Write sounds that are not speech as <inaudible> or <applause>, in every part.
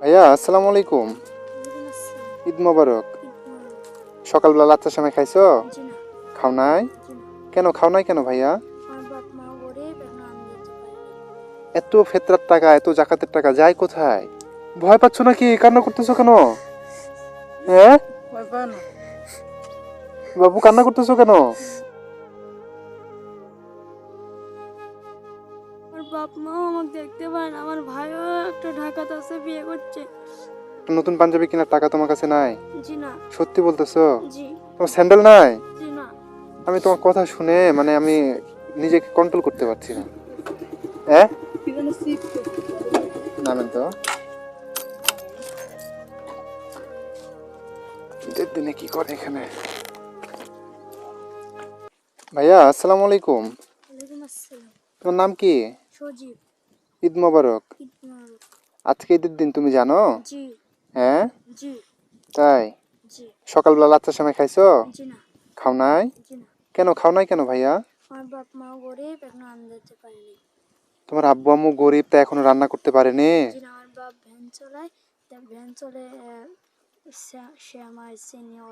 ভাইয়া আসসালামু আলাইকুম। ঈদ মোবারক। সকালবেলা লাচ্চার সময় খাইছো? খাও নাই? কেন খাও নাই কেন ভাইয়া? এত ফেতরার টাকা এত জাকাতের টাকা যায় কোথায়? ভয় পাচ্ছ নাকি? কান্না করতেছো কেন? হ্যাঁ? বাবু কান্না করতেছো কেন? বাপ মাও আমাকে দেখতে পায় না। আমার ভাইও একটা ঢাকাতে আছে বিয়ে করছে। নতুন পাঞ্জাবি কেনার টাকা তোমার কাছে নাই? জি না। সত্যি বলতেছো? জি। তোমার স্যান্ডেল নাই? জি না। আমি তোমার কথা শুনে মানে আমি নিজেকে কন্ট্রোল করতে পারছি না। হ্যাঁ? নামেন তো। ঈদের দিনে কি করে এখানে? ভাইয়া আসসালামু আলাইকুম। তোমার নাম কি? সজীব। ঈদ মোবারক। আজকে ঈদের দিন তুমি জানো? হ্যাঁ? তাই? সকালবেলা লাচ্চার সময় খাইছো? খাও নাই? কেন খাও নাই কেন ভাইয়া? তোমার আব্বু আম্মু গরিব তা এখনও রান্না করতে পারেনি? ভ্যান চলে সে- আমার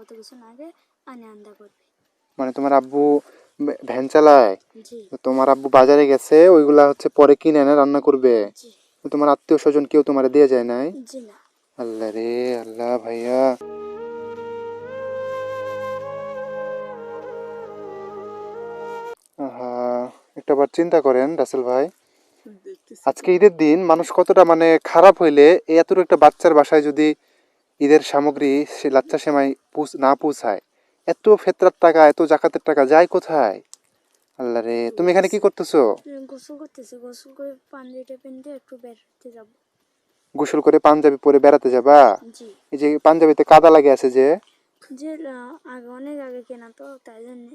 অত কিছু না আগে আনে আন্দা করবে। মানে তোমার আব্বু ভ্যান চালায় তোমার আব্বু বাজারে গেছে ওইগুলা হচ্ছে পরে কিনে এনে রান্না করবে। তোমার আত্মীয় স্বজন কেউ তোমার দিয়ে যায় নাই? আল্লাহ রে আল্লাহ ভাইয়া। আহা একটা বার চিন্তা করেন রাসেল ভাই। আজকে ঈদের দিন মানুষ কতটা মানে খারাপ হইলে এতটুকু একটা বাচ্চার বাসায় যদি ঈদের সামগ্রী সে লাচ্চা সেমাই না পৌঁছায় এত ফেতরার টাকা এত জাকাতের টাকা যায় কোথায়? আল্লাহ রে তুমি এখানে কি করতেছো? গোসল করতেছি গোসল করে পাঞ্জাবিটা পিনতে একটু বেরোতে যাব। গোসল করে পাঞ্জাবি পরে বেড়াতে যাবা? জি। এই যে পাঞ্জাবিতে কাদা লাগে আছে যে? যে আগে অনেক আগে কেনা তো তাই জন্য।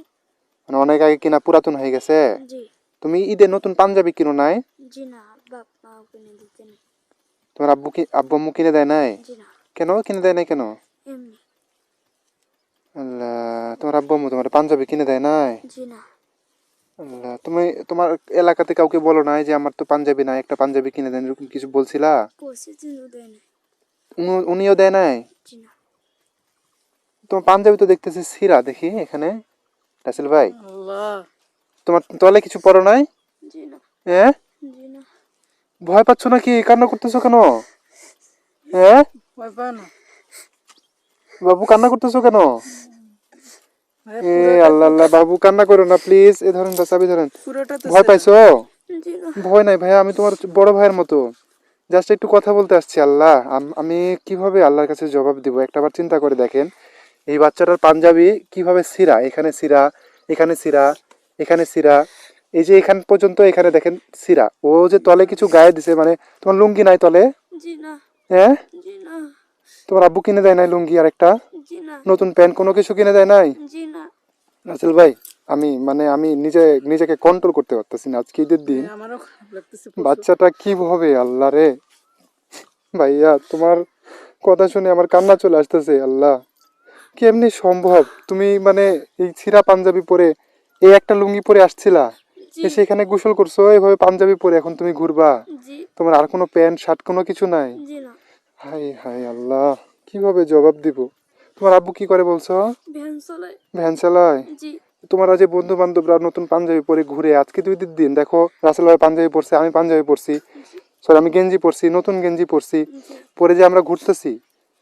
মানে অনেক আগে কিনা পুরাতন হয়ে গেছে? জি। তুমি ঈদে নতুন পাঞ্জাবি কিনো নাই? জি না মা কিনে দিতেন। তোমার আব্বু কি আব্বু আম্মু কিনে দেয় নাই? জি না। কেন? কিনে দেয় নাই কেন? এমনি। আল্লাহ তোমার আব্বু আম্মু তোমার পাঞ্জাবি কিনে দেয় নাই? আল্লাহ তুমি তোমার এলাকাতে কাউকে বলো নাই যে আমার তো পাঞ্জাবি নাই একটা পাঞ্জাবি কিনে দেন এরকম কিছু বলছিলা? উনিও দেয় নাই। তোমার পাঞ্জাবি তো দেখতেছি সিরা দেখি এখানে। রাসেল ভাই তোমার তলে কিছু পরো নাই? হ্যাঁ ভয় পাচ্ছ নাকি? কান্না করতেছো কেন? হ্যাঁ ভয় পাও না। বাবু কান্না করতেছো কেন? এ আল্লাহ আল্লাহ বাবু কান্না করো না প্লিজ এ ধরেন চাবি ধরেন। ভয় পাইছো? ভয় নাই ভাইয়া আমি তোমার বড় ভাইয়ের মতো। জাস্ট একটু কথা বলতে আসছি আল্লাহ। আমি কীভাবে আল্লাহর কাছে জবাব দিব? একটাবার চিন্তা করে দেখেন। এই বাচ্চাটার পাঞ্জাবি কীভাবে সিরা? এখানে সিরা এখানে সিরা এখানে সিরা। এই যে এখান পর্যন্ত এখানে দেখেন সিরা। ও যে তলে কিছু গায়ে দিছে মানে তোমার লুঙ্গি নাই তলে? হ্যাঁ? জি না। তোমার আব্বু কিনে দেয় নাই লুঙ্গি আর একটা নতুন প্যান্ট কোনো কিছু কিনে দেয় নাই? জি রাসেল ভাই আমি মানে আমি নিজে নিজেকে কন্ট্রোল করতে পারতেছি না আজকে ঈদের দিন। বাচ্চাটা কি হবে আল্লাহ রে। ভাইয়া তোমার কথা শুনে আমার কান্না চলে আসতেছে আল্লাহ। কেমনি সম্ভব? তুমি মানে এই ছিঁড়া পাঞ্জাবি পরে এই একটা লুঙ্গি পরে আসছিলা? সেখানে গোসল করছ এইভাবে পাঞ্জাবি পরে এখন তুমি ঘুরবা? তোমার আর কোনো প্যান্ট শার্ট কোনো কিছু নাই? জি না। হাই হাই আল্লাহ কীভাবে জবাব দিব? তোমার আব্বু কি করে বলছো? ভ্যান চলায়। ভ্যান চালায়? জি। তোমার যে বন্ধু বান্ধবরা নতুন পাঞ্জাবি পরে ঘুরে আজকে দুই দিন দিন দেখো রাসেল ভাই পাঞ্জাবি পরছে আমি পাঞ্জাবি পরছি। সরি আমি গেঞ্জি পরছি নতুন গেঞ্জি পরছি। পরে যে আমরা ঘুরতেছি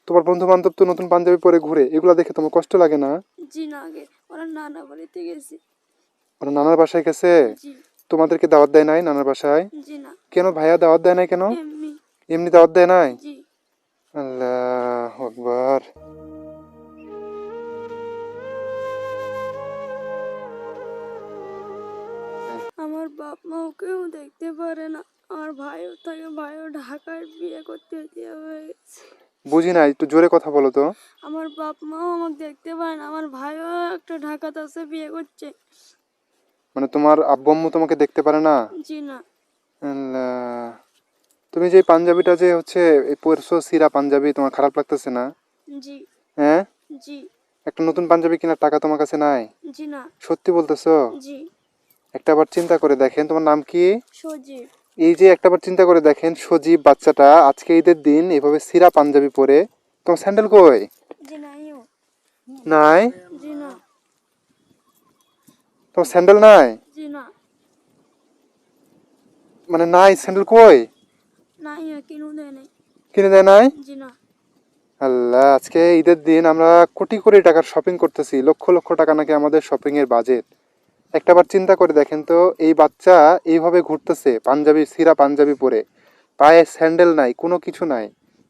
তোমার বন্ধু বান্ধব তো নতুন পাঞ্জাবি পরে ঘুরে এগুলা দেখে তোমার কষ্ট লাগে না? জি না আগে ওরা নানা বাড়িতে গেছি। ওরা নানার বাসায় গেছে? জি। তোমাদেরকে দাওয়াত দেয় নাই নানার বাসায়? জি না। কেন ভাইয়া দাওয়াত দেয় নাই কেন? এমনি। এমনি দাওয়াত দেয় নাই? জি। আল্লাহ আকবার। আমার বাপ মাও কেউ দেখতে পারে না। আমার ভাইও থাকে ভাইও ঢাকায় বিয়ে করতে হয়ে গেছে। বুঝি না একটু জোরে কথা বলো তো। আমার বাপ মাও আমাকে দেখতে পারে না আমার ভাইও একটা ঢাকাতে আছে বিয়ে করছে। মানে তোমার আব্বু আম্মু তোমাকে দেখতে পারে না? জি না। আল্লাহ। তুমি যে পাঞ্জাবিটা যে হচ্ছে এই পরশো সিরা পাঞ্জাবি তোমার খারাপ লাগতেছে না? জি। হ্যাঁ? জি। একটা নতুন পাঞ্জাবি কেনার টাকা তোমার কাছে নাই? জি না। সত্যি বলতেছো? জি। একটা বার চিন্তা করে দেখেন তোমার নাম কি? সজীব। এই যে একটাবার চিন্তা করে দেখেন সজীব বাচ্চাটা আজকে ঈদের দিন এভাবে সিরা পাঞ্জাবি পরে তোমার স্যান্ডেল কই? জি নাইও নাই? জি না। তোমার স্যান্ডেল নাই? জি না। মানে নাই স্যান্ডেল কই? কিনু দেয় নাই। কিনে দেয় নাই? আল্লাহ আজকে ঈদের দিন আমরা কোটি কোটি টাকার শপিং করতেছি লক্ষ লক্ষ টাকা নাকি আমাদের শপিং এর বাজেট একটাবার চিন্তা করে দেখেন তো এই বাচ্চা এইভাবে ঘুরতেছে পাঞ্জাবি সিরা পাঞ্জাবি পরে। পায়ে স্যান্ডেল নাই কোনো কিছু নাই।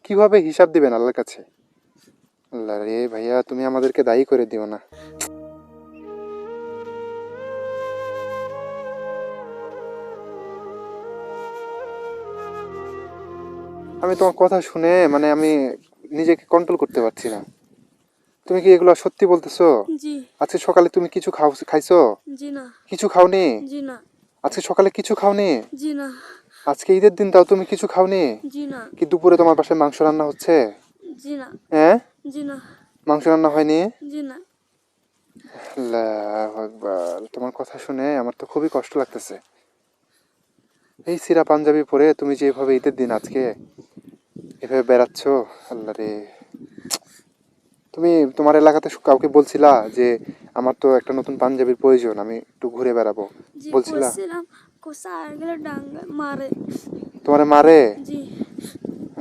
কীভাবে হিসাব দিবেন আল্লাহর কাছে? আল্লাহ রে ভাইয়া তুমি আমাদেরকে দায়ী করে দিও না। আমি তোমার কথা শুনে মানে আমি নিজেকে কন্ট্রোল করতে পারছি না। তুমি কি এগুলো সত্যি বলতেছো? জি। আজকে সকালে তুমি কিছু খাও খাইছো? জি না। কিছু খাওনি? জি না। আজকে সকালে কিছু খাওনি? জি না। আজকে ঈদের দিন তাও তুমি কিছু খাওনি? জি না। কি দুপুরে তোমার পাশে মাংস রান্না হচ্ছে? জি না। হ্যাঁ? জি না। মাংস রান্না হয়নি? জি না। আল্লাহু আকবার। তোমার কথা শুনে আমার তো খুবই কষ্ট লাগতেছে। এই সিরা পাঞ্জাবি পরে তুমি যেভাবে ঈদের দিন আজকে এভাবে বেড়াচ্ছ? আল্লাহ রে। তুমি তোমার এলাকাতে কাউকে বলছিলা যে আমার তো একটা নতুন পাঞ্জাবির প্রয়োজন আমি একটু ঘুরে বেড়াবো। বলছিলা? তোমার মারে?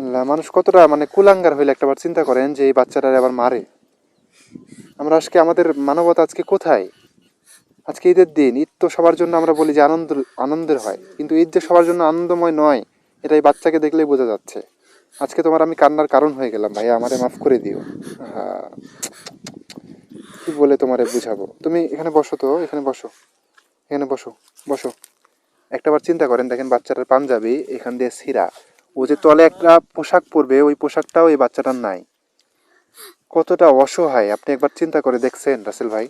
আল্লাহ মানুষ কতটা মানে কুলাঙ্গার হইলে একটাবার চিন্তা করেন যে এই বাচ্চাটারে আবার মারে। আমরা আজকে আমাদের মানবতা আজকে কোথায়? আজকে ঈদের দিন ঈদ তো সবার জন্য আমরা বলি যে আনন্দ আনন্দের হয়। কিন্তু ঈদ যে সবার জন্য আনন্দময় নয় এটা এই বাচ্চাকে দেখলেই বোঝা যাচ্ছে। আজকে তোমার আমি কান্নার কারণ হয়ে গেলাম, ভাইয়া, আমারে মাফ করে দিও। কি বলে তোমারে বুঝাবো? তুমি এখানে বসো তো, এখানে বসো এখানে বসো বসো। একটাবার চিন্তা করেন, দেখেন বাচ্চাটার পাঞ্জাবি, এখান দিয়ে সিরা ও যে তলে একটা পোশাক পরবে, ওই পোশাকটাও এই বাচ্চাটার নাই। কতটা অসহায়, আপনি একবার চিন্তা করে দেখছেন, রাসেল ভাই?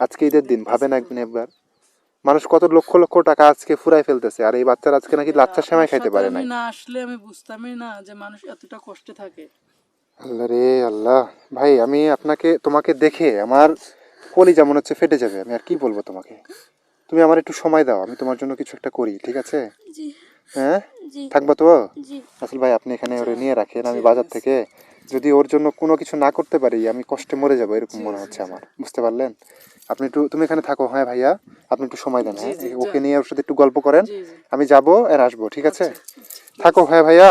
আজকে ঈদের দিন, ভাবেন একদিন একবার। মানুষ কত লক্ষ লক্ষ টাকা আজকে ফুরাই ফেলতেছে আর এই বাচ্চারা আজকে নাকি লাচ্চা সেমাই খাইতে পারে নাই। না আসলে আমি বুঝতামই না যে মানুষ এতটা কষ্টে থাকে। আল্লাহ রে আল্লাহ। ভাই আমি আপনাকে তোমাকে দেখে আমার কলিজা মনে হচ্ছে ফেটে যাবে আমি আর কি বলব তোমাকে? তুমি আমার একটু সময় দাও আমি তোমার জন্য কিছু একটা করি ঠিক আছে? হ্যাঁ? থাকবা তো? আসল ভাই আপনি এখানে ওরে নিয়ে রাখেন আমি বাজার থেকে যদি ওর জন্য কোনো কিছু না করতে পারি আমি কষ্টে মরে যাব এরকম মনে হচ্ছে আমার বুঝতে পারলেন? আপনি একটু তুমি এখানে থাকো হ্যাঁ ভাইয়া? আপনি একটু সময় দেন হ্যাঁ? ওকে নিয়ে ওর সাথে একটু গল্প করেন। আমি যাব আর আসব ঠিক আছে? থাকো হ্যাঁ ভাইয়া।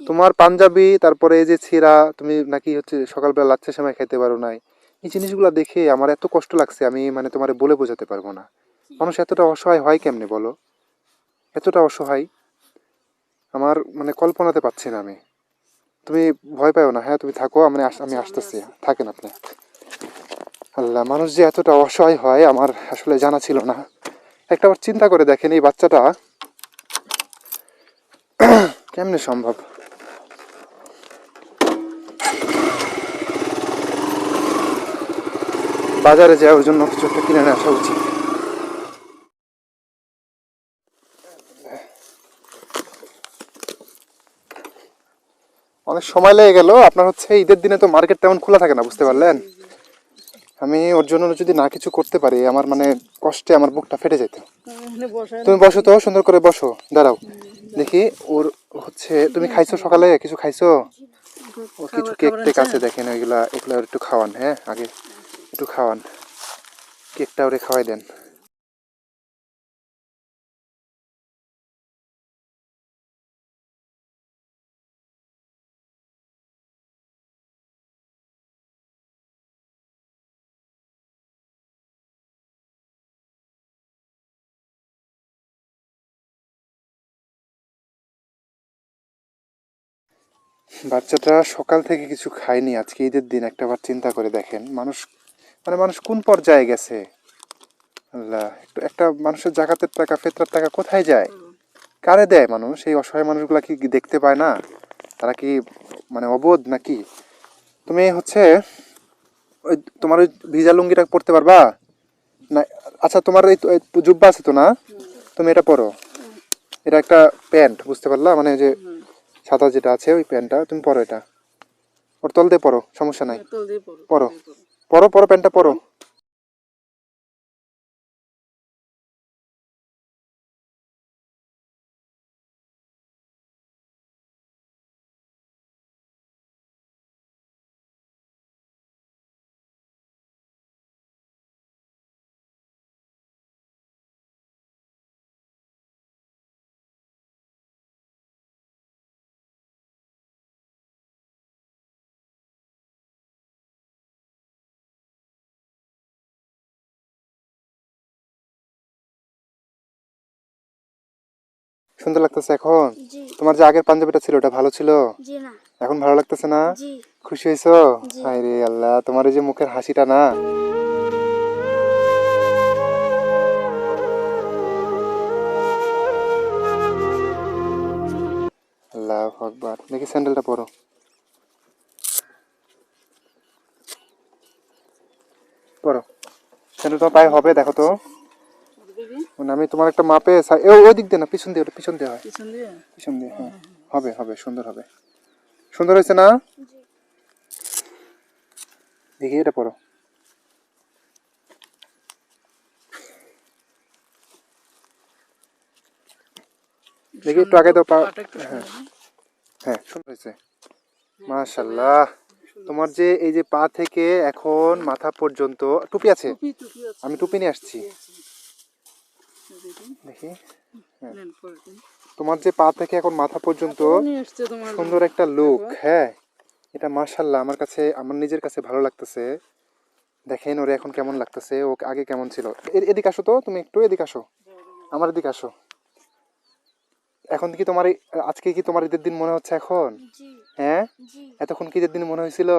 তোমার পাঞ্জাবি তারপরে এই যে ছিঁড়া তুমি নাকি হচ্ছে সকালবেলা লাচ্ছা সময় খেতে পারো নাই। এই জিনিসগুলো দেখে আমার এত কষ্ট লাগছে আমি মানে তোমার বলে বোঝাতে পারব না। মানুষ এতটা অসহায় হয় কেমনে বলো? এতটা অসহায় আমার মানে কল্পনাতে পাচ্ছি না আমি। তুমি ভয় পাও না হ্যাঁ? তুমি থাকো আমি আমি আসতেছি। থাকেন আপনি। আল্লাহ, মানুষ যে এতটা অসহায় হয় আমার আসলে জানা ছিল না। একটা বার চিন্তা করে দেখেন এই বাচ্চাটা। <clears throat> কেমনে সম্ভব? বাজারে যাওয়ার জন্য কিছু একটা কিনে আসা উচিত। অনেক সময় লেগে গেল, আপনার হচ্ছে ঈদের দিনে তো মার্কেট তেমন খোলা থাকে না, বুঝতে পারলেন? আমি ওর জন্য যদি না কিছু করতে পারি আমার মানে কষ্টে আমার বুকটা ফেটে যেত তুমি বসো তো সুন্দর করে বসো দাঁড়াও। দেখি ওর হচ্ছে তুমি খাইছো সকালে? কিছু খাইছো? ও কিছু কেক টেক আছে? দেখেন ওইগুলা এগুলো একটু খাওয়ান হ্যাঁ? আগে একটু খাওয়ান। কেকটা ওরে খাওয়াই দেন। বাচ্চাটা সকাল থেকে কিছু খায়নি আজকে ঈদের দিন একটা বার চিন্তা করে দেখেন। মানুষ মানে মানুষ কোন পর্যায়ে গেছে? আল্লাহ একটু একটা মানুষের জাকাতের টাকা ফেতরার টাকা কোথায় যায়? কারে দেয় মানুষ? এই অসহায় মানুষগুলা কি দেখতে পায় না? তারা কি মানে অবোধ নাকি? তুমি হচ্ছে ওই তোমার ওই ভিজা লুঙ্গিটা পরতে পারবা? না আচ্ছা তোমার এই এই জুব্বা আছে তো না? তুমি এটা পরো। এটা একটা প্যান্ট বুঝতে পারলা? মানে যে সাদা যেটা আছে ওই প্যান্টটা তুমি পরো এটা। ওর তল দিয়ে পরো সমস্যা নাই। পড়ো পরো। পরো পরো প্যান্টটা পরো। সুন্দর লাগতেছে এখন? তোমার যে আগের পাঞ্জাবিটা ছিল ওটা ভালো ছিল? এখন ভালো লাগতেছে না? খুশি হয়েছো। হায় রে আল্লাহ তোমার এই যে মুখের হাসিটা না? আল্লাহ আকবার। দেখি স্যান্ডেলটা পরো। পরো। স্যান্ডেল তোমার পায়ে হবে দেখো তো। মানে আমি তোমার একটা মাপে ওই দিক দিয়ে না পিছন দিয়ে ওটা পিছন দিয়ে হয়। পিছন দিয়ে? পিছন দিয়ে হ্যাঁ। হবে হবে সুন্দর হবে। সুন্দর হয়েছে না? দেখি এটা পড়ো। দেখি একটু আগে দাও না? হ্যাঁ সুন্দর হয়েছে। মাশাল্লাহ তোমার যে এই যে পা থেকে এখন মাথা পর্যন্ত টুপি আছে? আমি টুপি নিয়ে আসছি। দেখি। দিন। তোমার যে পা থেকে এখন মাথা পর্যন্ত সুন্দর একটা লুক হ্যাঁ। এটা মাশাল্লাহ আমার কাছে আমার নিজের কাছে ভালো লাগতেছে। দেখেন ওরে এখন কেমন লাগতেছে ও আগে কেমন ছিল। এদিকে আসো তো তুমি একটু এদিকে আসো। আমার এদিকে আসো। এখন কি তোমার আজকে কি তোমার ঈদের দিন মনে হচ্ছে এখন? হ্যাঁ? এতক্ষণ কি ঈদের দিন মনে হয়েছিল?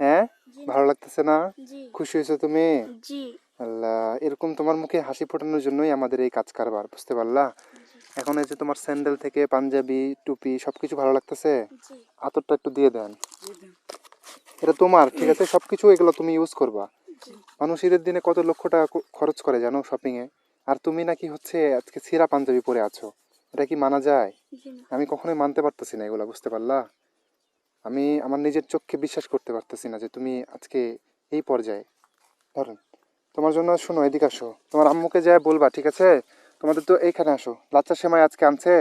হ্যাঁ? ভালো লাগতেছে না? খুশি হয়েছো তুমি? জি। আল্লাহ এরকম তোমার মুখে হাসি ফোটানোর জন্যই আমাদের এই কাজ কারবার বুঝতে পারলা? এখন এই যে তোমার স্যান্ডেল থেকে পাঞ্জাবি টুপি সবকিছু ভালো লাগতেছে? আতরটা একটু দিয়ে দেন। এটা তোমার ঠিক আছে? সবকিছু এগুলো তুমি ইউজ করবা। মানুষ ঈদের দিনে কত লক্ষ টাকা খরচ করে জানো শপিংয়ে আর তুমি নাকি হচ্ছে আজকে ছিঁড়া পাঞ্জাবি পরে আছো। এটা কি মানা যায়? আমি কখনোই মানতে পারতেছি না এগুলো বুঝতে পারলা? আমি আমার নিজের চোখকে বিশ্বাস করতে পারতেছি না যে তুমি আজকে এই পর্যায়ে। ধরুন তোমার জন্য শোনো এদিকে আসো। তোমার আম্মুকে যায় বলবা ঠিক আছে? তোমাদের তো এইখানে আসো। লাচ্চা সেমাই আজকে আনছে?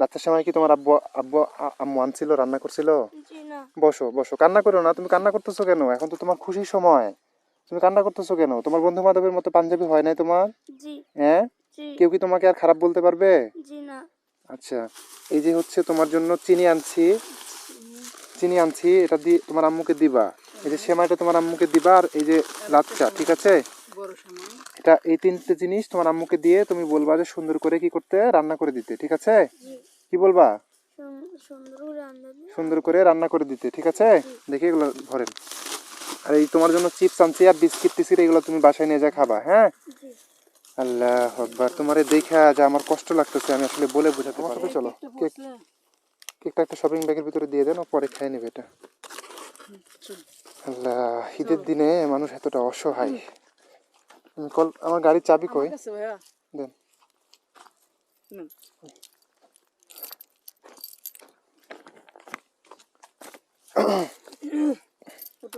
লাচ্চা সেমাই কি তোমার আব্বু আব্বু আম্মু আনছিল রান্না করছিল? বসো বসো। কান্না করো না তুমি কান্না করতেছো কেন? এখন তো তোমার খুশির সময়। তুমি কান্না করতেছো কেন? তোমার বন্ধু বান্ধবের মতো পাঞ্জাবি হয় নাই তোমার? জি। হ্যাঁ কেউ কি তোমাকে আর খারাপ বলতে পারবে? জি না। আচ্ছা। এই যে হচ্ছে তোমার জন্য চিনি আনছি। চিনি আনছি এটা দিয়ে তোমার আম্মুকে দিবা। এই যে সেমাইটা তোমার আম্মুকে দিবা আর এই যে লাচ্চা ঠিক আছে? এটা এই তিনটে জিনিস তোমার আম্মুকে দিয়ে তুমি বলবা যে সুন্দর করে কি করতে রান্না করে দিতে ঠিক আছে? কি বলবা? সুন্দর করে রান্না করে দিতে ঠিক আছে? দেখি এগুলো ধরেন। আর এই তোমার জন্য চিপস আনছি আর বিস্কিট টিস্কিট এগুলো তুমি বাসায় নিয়ে যা খাবা হ্যাঁ? আল্লাহ আকবার তোমারে দেখা যা আমার কষ্ট লাগতেছে আমি আসলে বলে বোঝাতে পারব। চলো কেক কেকটা একটা শপিং ব্যাগের ভিতরে দিয়ে দেন ও পরে খেয়ে নেবে এটা। ঈদের দিনে মানুষ এতটা অসহায়। কল আমার গাড়ির চাবি কই? দেন। ছোট